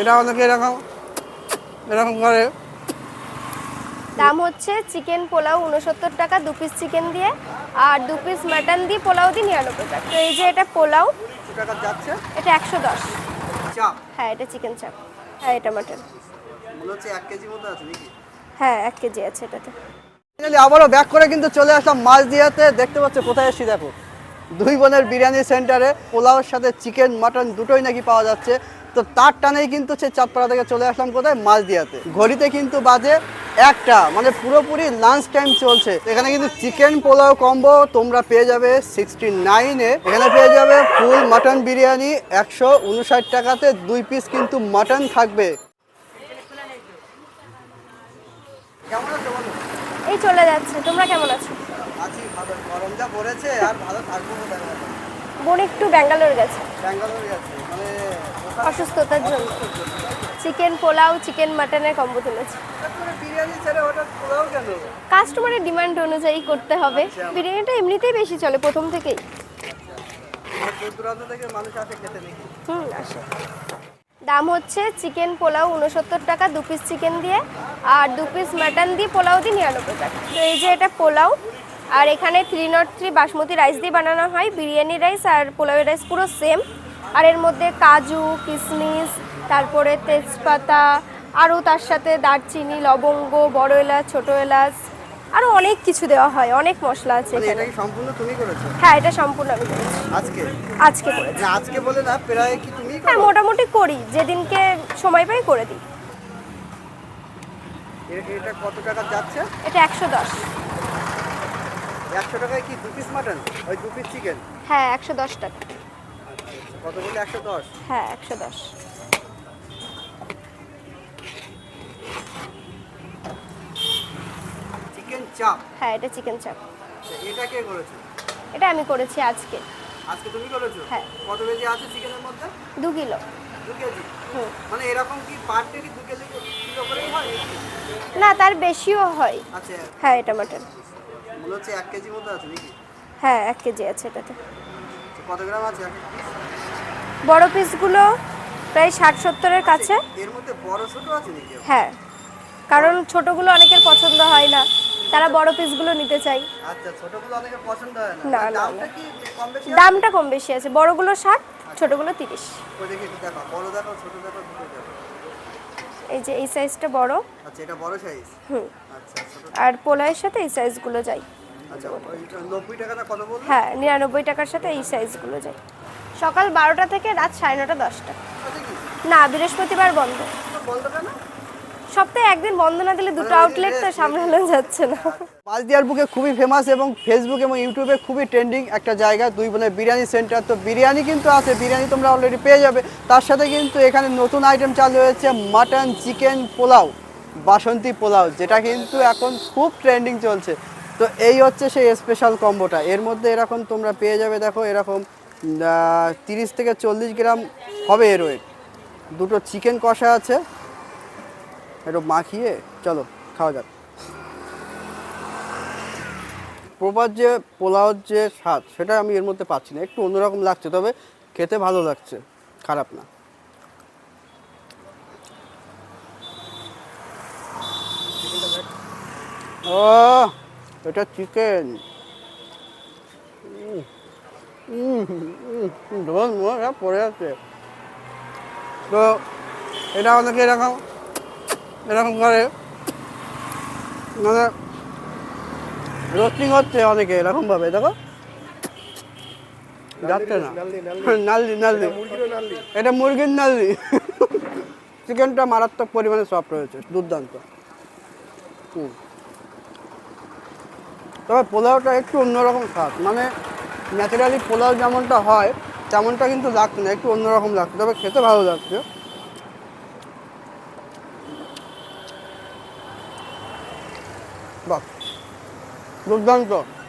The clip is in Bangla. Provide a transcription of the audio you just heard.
এটা অনেকে এরকম এরকম করে। দাম হচ্ছে চিকেন পোলাও উনসত্তর টাকা দু পিস চিকেন দিয়ে আর দু পিস মাটন দিয়ে পোলাও দিয়ে নিরানব্বই টাকা। তো এই যে এটা পোলাও এটা একশো দশ। হ্যাঁ এটা চিকেন চাপ। হ্যাঁ এটা মাটন এক কেজি মতো হ্যাঁ এক কেজি আছে এটাতে। আবারও ব্যাক করে কিন্তু চলে আসলাম মাছ দিয়াতে দেখতে পাচ্ছ কোথায় এসেছি দেখো? দুই বোনের বিরিয়ানি সেন্টারে পোলাওর সাথে চিকেন মাটন দুটোই নাকি পাওয়া যাচ্ছে। তো তার টানেই কিন্তু সে চাঁদপাড়া থেকে চলে আসলাম কোথায়? মাছ দিয়াতে ঘড়িতে কিন্তু বাজে একটা মানে পুরোপুরি লাঞ্চ টাইম চলছে। এখানে কিন্তু চিকেন পোলাও কম্বো তোমরা পেয়ে যাবে সিক্সটি নাইনে এখানে পেয়ে যাবে ফুল মাটন বিরিয়ানি একশো উনষাট টাকাতে দুই পিস কিন্তু মাটন থাকবে। এই চলে যাচ্ছে তোমরা কেমন আছো? আছি ভালো গরম যা পড়েছে আর ভালো থাকব? বোন একটু ব্যাঙ্গালোর গেছে। মানে অসুস্থতার জন্য। চিকেন পোলাও চিকেন মাটনের কম্বো তুলেছে। কাস্টমারের ডিমান্ড অনুযায়ী করতে হবে। বিরিয়ানিটা এমনিতেই বেশি চলে প্রথম থেকেই। নাকি? হুম আসে। দাম হচ্ছে চিকেন পোলাও উনসত্তর টাকা দু পিস চিকেন দিয়ে আর দু পিস মাটন দিয়ে পোলাও দিয়ে নিরানব্বই টাকা। তো এই যে এটা পোলাও আর এখানে three not three basmati rice দিয়ে বানানো হয় বিরিয়ানি রাইস আর পোলাওয়ের রাইস পুরো সেম আর এর মধ্যে কাজু কিশমিশ তারপরে তেজপাতা আরও তার সাথে দারচিনি লবঙ্গ বড় এলাচ ছোটো এলাচ আরও অনেক কিছু দেওয়া হয় অনেক মশলা আছে মানে এখানে। এটা কি সম্পূর্ণ তুমি করেছ? হ্যাঁ এটা সম্পূর্ণ আমি করেছি। আজকে? আজকে করেছি। না আজকে বলে না প্রায় কি তুমি হ্যাঁ মোটামুটি করি যেদিনকে সময় পাই করে দিই। এটা কত টাকা যাচ্ছে? এটা একশো দশ। একশো টাকায় কি দু পিস মাটন ওই দু পিস চিকেন হ্যাঁ একশো দশ টাকা। কত বলে একশো দশ? হ্যাঁ একশো দশ। চিকেন চাপ হ্যাঁ এটা চিকেন চাপ আচ্ছা, এটা কে করেছ? এটা আমি করেছি আজকে। আজকে তুমি করেছ? হ্যাঁ। কত কেজি আছে চিকেনের মধ্যে? দু কিলো। দু কেজি? হুম। মানে এরকম কি পার ডে দু কেজি কিলো করেই হয় না তার বেশিও হয়। আচ্ছা। হ্যাঁ এটা মাটন মনে হচ্ছে এক কেজি মতো আছে নাকি? হ্যাঁ এক কেজি আছে এটাতে। কত গ্রাম আছে? বড় পিসগুলো প্রায় ষাট সত্তরের কাছে। এর মধ্যে বড় ছোট আছে নাকি হ্যাঁ কারণ ছোটগুলো অনেকের পছন্দ হয় না তারা বড় পিসগুলো নিতে চাই আচ্ছা ছোটগুলো অনেকের পছন্দ হয় না। দামটা কি কম বেশি দামটা কম বেশি আছে বড়গুলো ষাট ছোটগুলো তিরিশ। ওই দেখি দেখো বড় দেখো ছোট দেখো দুটো দেখো। এই যে এই সাইজটা বড়। আচ্ছা এটা বড় সাইজ হুম। আচ্ছা আর পোলাওয়ের সাথে এই সাইজগুলো যায়। আচ্ছা নব্বই টাকাটা কত বলল? হ্যাঁ নিরানব্বই টাকার সাথে এই সাইজগুলো যায়। সকাল বারোটা থেকে রাত সাড়ে নটা দশটা। না বৃহস্পতিবার বন্ধ। সপ্তাহে একদিন বন্ধ না দিলে দুটো আউটলেট তো সামলানো যাচ্ছে না। মালদিয়ার বুকে খুবই ফেমাস এবং ফেসবুক এবং ইউটিউবে খুবই ট্রেন্ডিং একটা জায়গা দুই বোনের বিরিয়ানি সেন্টার তো বিরিয়ানি কিন্তু আছে বিরিয়ানি তোমরা অলরেডি পেয়ে যাবে। তার সাথে কিন্তু এখানে নতুন আইটেম চালু হয়েছে মাটন চিকেন পোলাও বাসন্তী পোলাও যেটা কিন্তু এখন খুব ট্রেন্ডিং চলছে। তো এই হচ্ছে সেই স্পেশাল কম্বোটা এর মধ্যে এরকম তোমরা পেয়ে যাবে, দেখো, এরকম তিরিশ থেকে চল্লিশ গ্রাম হবে এর ওয়েট দুটো চিকেন কষা আছে। একটু মাখিয়ে, চলো, খাওয়া যাক। প্রপার যে পোলাওর যে স্বাদ, সেটা আমি এর মধ্যে পাচ্ছি না। একটু অন্যরকম লাগছে, তবে খেতে ভালো লাগছে, খারাপ না। ও! এটা চিকেন ঢোল মোড়া পড়ে আছে। তো এটা অনেকে এরকম এরকম করে মানে রোস্টিং হচ্ছে অনেকে এরকম ভাবে দেখো যাচ্ছে না। নালদি নালদি এটা মুরগির নালদি চিকেনটা মারাত্মক পরিমাণে সফট রয়েছে দুর্দান্ত। হুম। তবে পোলাওটা একটু অন্যরকম স্বাদ। মানে ন্যাচারালি পোলাও যেমনটা হয়, তেমনটা কিন্তু লাগছে না, একটু অন্যরকম লাগছে তবে খেতে ভালো লাগছে বাহ, দুর্দান্ত।